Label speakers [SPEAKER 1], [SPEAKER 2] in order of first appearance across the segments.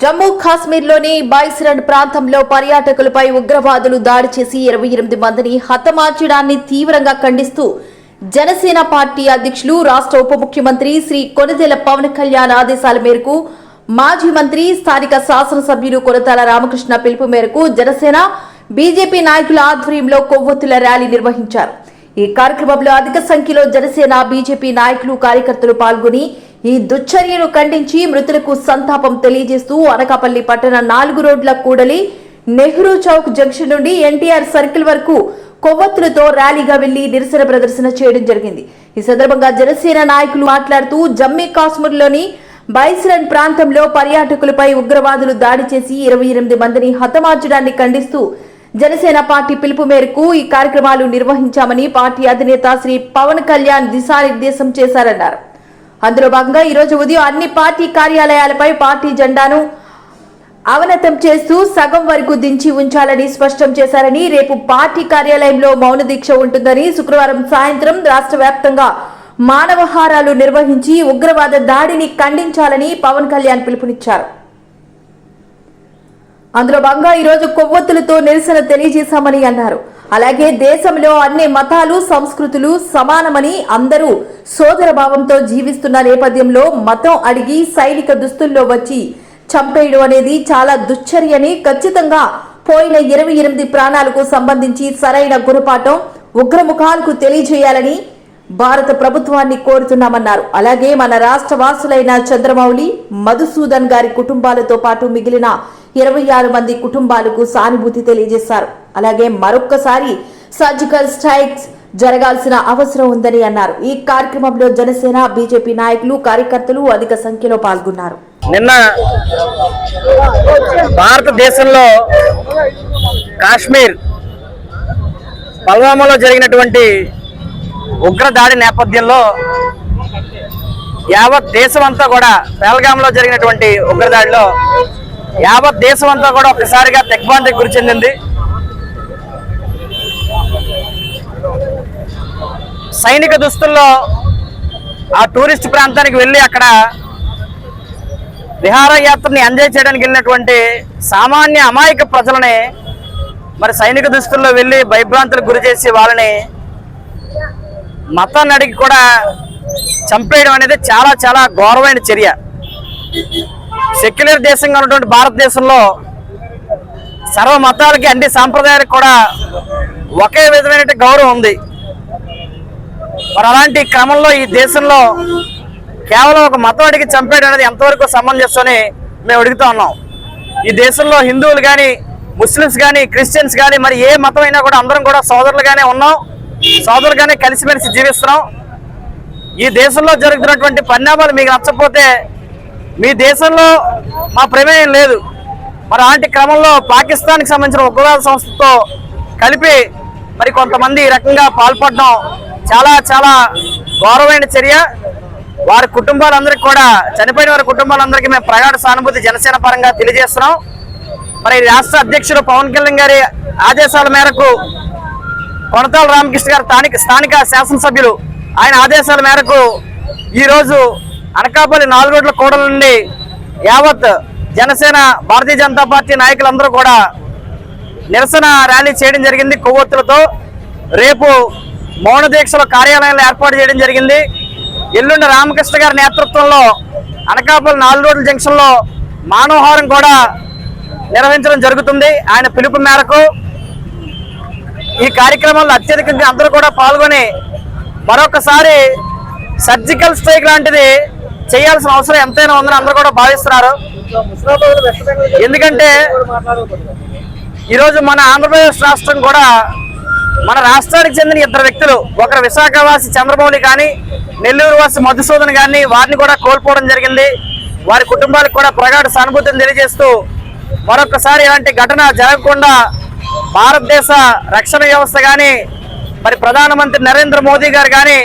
[SPEAKER 1] జమ్మూ కాశ్మీర్లోని బైస్రండ్ ప్రాంతంలో పర్యాటకులపై ఉగ్రవాదులు దాడి చేసి ఇరవై ఎనిమిది మందిని హతమార్చడాన్ని తీవ్రంగా ఖండిస్తూ జనసేన పార్టీ అధ్యక్షులు రాష్ట్ర ఉప ముఖ్యమంత్రి శ్రీ కొనిదెల పవన్ కళ్యాణ్ ఆదేశాల మేరకు మాజీ మంత్రి స్థానిక శాసనసభ్యులు కొనతాల రామకృష్ణ పిలుపు మేరకు జనసేన బీజేపీ నాయకుల ఆధ్వర్యంలో కొవ్వొత్తుల ర్యాలీ నిర్వహించారు. ఈ కార్యక్రమంలో అధిక సంఖ్యలో జనసేన బీజేపీ నాయకులు కార్యకర్తలు పాల్గొని ఈ దుశ్చర్యను ఖండించి మృతులకు సంతాపం తెలియజేస్తూ అనకాపల్లి పట్టణ నాలుగు రోడ్ల కూడలి నెహ్రూ చౌక్ జంక్షన్ నుండి ఎన్టీఆర్ సర్కిల్ వరకు కొవ్వొత్తులతో ర్యాలీగా వెళ్ళి నిరసన ప్రదర్శన చేయడం జరిగింది. ఈ సందర్భంగా జనసేన నాయకులు మాట్లాడుతూ జమ్మూ కాశ్మీర్లోని బైస్రన్ ప్రాంతంలో పర్యాటకులపై ఉగ్రవాదులు దాడి చేసి ఇరవై ఎనిమిది మందిని హతమార్చడాన్ని ఖండిస్తూ జనసేన పార్టీ పిలుపు మేరకు ఈ కార్యక్రమాలు నిర్వహించామని పార్టీ అధినేత శ్రీ పవన్ కళ్యాణ్ దిశానిర్దేశం చేశారన్నారు. అందులో భాగంగా ఈరోజు ఉదయం అన్ని పార్టీ కార్యాలయాలపై పార్టీ జెండాను అవనతం చేస్తూ సగం వరకు దించి ఉంచాలని స్పష్టం చేశారని రేపు పార్టీ కార్యాలయంలో మౌన దీక్ష ఉంటుందని శుక్రవారం సాయంత్రం రాష్ట్ర వ్యాప్తంగా మానవహారాలు నిర్వహించి ఉగ్రవాద దాడిని ఖండించాలని పవన్ కళ్యాణ్ పిలుపునిచ్చారు. అందులో భాగంగా ఈరోజు కొవ్వొత్తులతో నిరసన తెలియజేశామని అన్నారు. అలాగే దేశంలో అన్ని మతాలు సంస్కృతులు సమానమని అందరూ సోదర భావంతో జీవిస్తున్న నేపథ్యంలో మతం అడిగి సైనిక దుస్తుల్లో వచ్చి చంపేయడం అనేది చాలా దుశ్చర్యని ఖచ్చితంగా పోయిన ఇరవై ఎనిమిది ప్రాణాలకు సంబంధించి సరైన గుణపాఠం ఉగ్రముఖాలకు తెలియజేయాలని భారత ప్రభుత్వాన్ని కోరుతున్నామన్నారు. అలాగే మన రాష్ట్ర వాసులైన చంద్రమౌళి మధుసూదన్ గారి కుటుంబాలతో పాటు మిగిలిన ఇరవై ఆరు మంది కుటుంబాలకు సానుభూతి తెలియజేశారు. అలాగే మరొక్కసారి సర్జికల్ స్ట్రైక్స్ జరగాల్సిన అవసరం ఉందని అన్నారు. ఈ కార్యక్రమంలో జనసేన బీజేపీ నాయకులు కార్యకర్తలు అధిక సంఖ్యలో పాల్గొన్నారు.
[SPEAKER 2] నిన్న భారతదేశంలో కాశ్మీర్ పల్వామాలో జరిగినటువంటి ఉగ్రదాడి నేపథ్యంలో యావత్ దేశం అంతా కూడా పేల్గాంలో జరిగినటువంటి ఉగ్రదాడిలో యావత్ దేశం అంతా కూడా ఒకసారిగా దిగ్భ్రాంతికి గురి చెందింది. సైనిక దుస్తుల్లో ఆ టూరిస్ట్ ప్రాంతానికి వెళ్ళి అక్కడ విహారయాత్రని ఎంజాయ్ చేయడానికి వెళ్ళినటువంటి సామాన్య అమాయక ప్రజలని మరి సైనిక దుస్తుల్లో వెళ్ళి భయభ్రాంతులకు గురి చేసి వాళ్ళని మతాన్ని అడిగి కూడా చంపేయడం అనేది చాలా చాలా ఘోరమైన చర్య. సెక్యులర్ దేశంగా ఉన్నటువంటి భారతదేశంలో సర్వ మతాలకి అన్ని సాంప్రదాయాలకు కూడా ఒకే విధమైన గౌరవం ఉంది. మరి అలాంటి క్రమంలో ఈ దేశంలో కేవలం ఒక మతం అడిగి చంపేయడం అనేది ఎంతవరకు సమంజసమని మేము అడుగుతా ఉన్నాం. ఈ దేశంలో హిందువులు కానీ ముస్లిమ్స్ కానీ క్రిస్టియన్స్ కానీ మరి ఏ మతం అయినా కూడా అందరం కూడా సోదరులుగానే ఉన్నాం. సోదరులుగానే కలిసిమెలిసి జీవిస్తున్నాం. ఈ దేశంలో జరుగుతున్నటువంటి పరిణామాలు మీకు నచ్చకపోతే మీ దేశంలో మా ప్రమేయం లేదు. మరి అలాంటి క్రమంలో పాకిస్తాన్కి సంబంధించిన ఉగ్రవాద సంస్థతో కలిపి మరి కొంతమంది ఈ రకంగా పాల్పడడం చాలా చాలా గౌరవమైన చర్య. వారి కుటుంబాలందరికీ కూడా చనిపోయిన వారి కుటుంబాలందరికీ మేము ప్రగాఢ సానుభూతి జనసేన పరంగా తెలియజేస్తున్నాం. మరి రాష్ట్ర అధ్యక్షుడు పవన్ కళ్యాణ్ గారి ఆదేశాల మేరకు కొనతాల రామకృష్ణ గారు స్థానిక స్థానిక శాసనసభ్యులు. ఆయన ఆదేశాల మేరకు ఈరోజు అనకాపల్లి నాలుగు రోడ్ల కూడల నుండి యావత్ జనసేన భారతీయ జనతా పార్టీ నాయకులందరూ కూడా నిరసన ర్యాలీ చేయడం జరిగింది. కొవ్వొత్తులతో రేపు మౌన దీక్షల కార్యాలయంలో ఏర్పాటు చేయడం జరిగింది. ఎల్లుండి రామకృష్ణ గారి నేతృత్వంలో అనకాపల్లి నాలుగు రోడ్ల జంక్షన్లో మానవహారం కూడా నిర్వహించడం జరుగుతుంది. ఆయన పిలుపు మేరకు ఈ కార్యక్రమంలో అత్యధికంగా అందరూ కూడా పాల్గొని మరొకసారి సర్జికల్ స్ట్రైక్ లాంటిది చేయాల్సిన అవసరం ఎంతైనా ఉందని అందరూ కూడా భావిస్తున్నారు. ఎందుకంటే ఈరోజు మన ఆంధ్రప్రదేశ్ రాష్ట్రం కూడా మన రాష్ట్రానికి చెందిన ఇద్దరు వ్యక్తులు ఒకరు విశాఖవాసి చంద్రమౌళి కానీ నెల్లూరు వాసి మధుసూదన్ కానీ వారిని కూడా కోల్పోవడం జరిగింది. వారి కుటుంబాలకు కూడా ప్రగాఢ సానుభూతిని తెలియజేస్తూ మరొకసారి ఇలాంటి ఘటన జరగకుండా భారతదేశ రక్షణ వ్యవస్థ కానీ మరి ప్రధానమంత్రి నరేంద్ర మోదీ గారు కానీ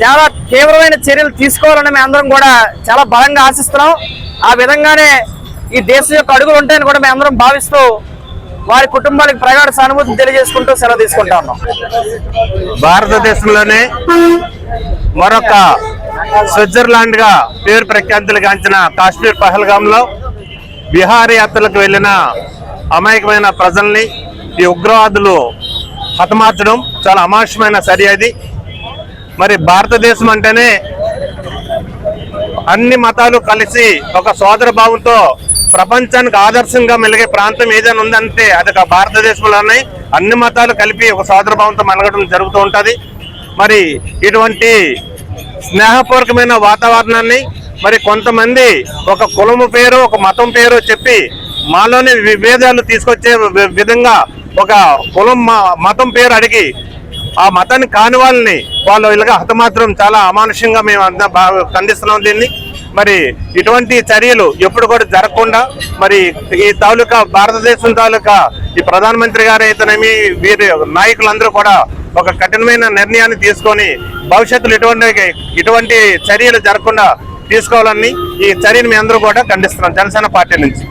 [SPEAKER 2] చాలా తీవ్రమైన చర్యలు తీసుకోవాలని మేము అందరం కూడా చాలా బలంగా ఆశిస్తున్నాం. ఆ విధంగానే ఈ దేశం యొక్క అడుగులు ఉంటాయని కూడా మేము అందరం భావిస్తూ వారి కుటుంబానికి ప్రగాఢ సానుభూతిని తెలియజేసుకుంటూ సెలవు తీసుకుంటా ఉన్నాం.
[SPEAKER 3] భారతదేశంలోనే మరొక స్విట్జర్లాండ్గా పేరు ప్రఖ్యాతులు గాంచిన కాశ్మీర్ పహల్గాంలో బిహార్ విహారయాత్రలకు వెళ్ళిన అమాయకమైన ప్రజల్ని ఈ ఉగ్రవాదులు హతమార్చడం చాలా అమానుషమైన చర్య అది. మరి భారతదేశం అంటేనే అన్ని మతాలు కలిసి ఒక సోదర భావంతో ప్రపంచానికి ఆదర్శంగా మెలిగే ప్రాంతం ఏదైనా ఉందంటే అది ఒక భారతదేశంలోనే అన్ని మతాలు కలిపి ఒక సోదర భావంతో మెలగడం జరుగుతూ ఉంటుంది. మరి ఇటువంటి స్నేహపూర్వకమైన వాతావరణాన్ని మరి కొంతమంది ఒక కులము పేరు ఒక మతం పేరు చెప్పి మాలోని విభేదాలు తీసుకొచ్చే విధంగా ఒక కులం మతం పేరు అడిగి ఆ మతాన్ని కాని వాళ్ళని వాళ్ళు ఇలాగా హతమాత్రం చాలా అమానుషంగా మేము అంతా బాగా ఖండిస్తున్నాం దీన్ని. మరి ఇటువంటి చర్యలు ఎప్పుడు కూడా జరగకుండా మరి ఈ తాలూకా భారతదేశం తాలూకా ఈ ప్రధానమంత్రి గారు అయితేనేమి వీరి నాయకులందరూ కూడా ఒక కఠినమైన నిర్ణయాన్ని తీసుకొని భవిష్యత్తులో ఇటువంటి ఇటువంటి చర్యలు జరగకుండా తీసుకోవాలని ఈ చర్యను మేము అందరూ కూడా ఖండిస్తున్నాం జనసేన పార్టీ నుంచి.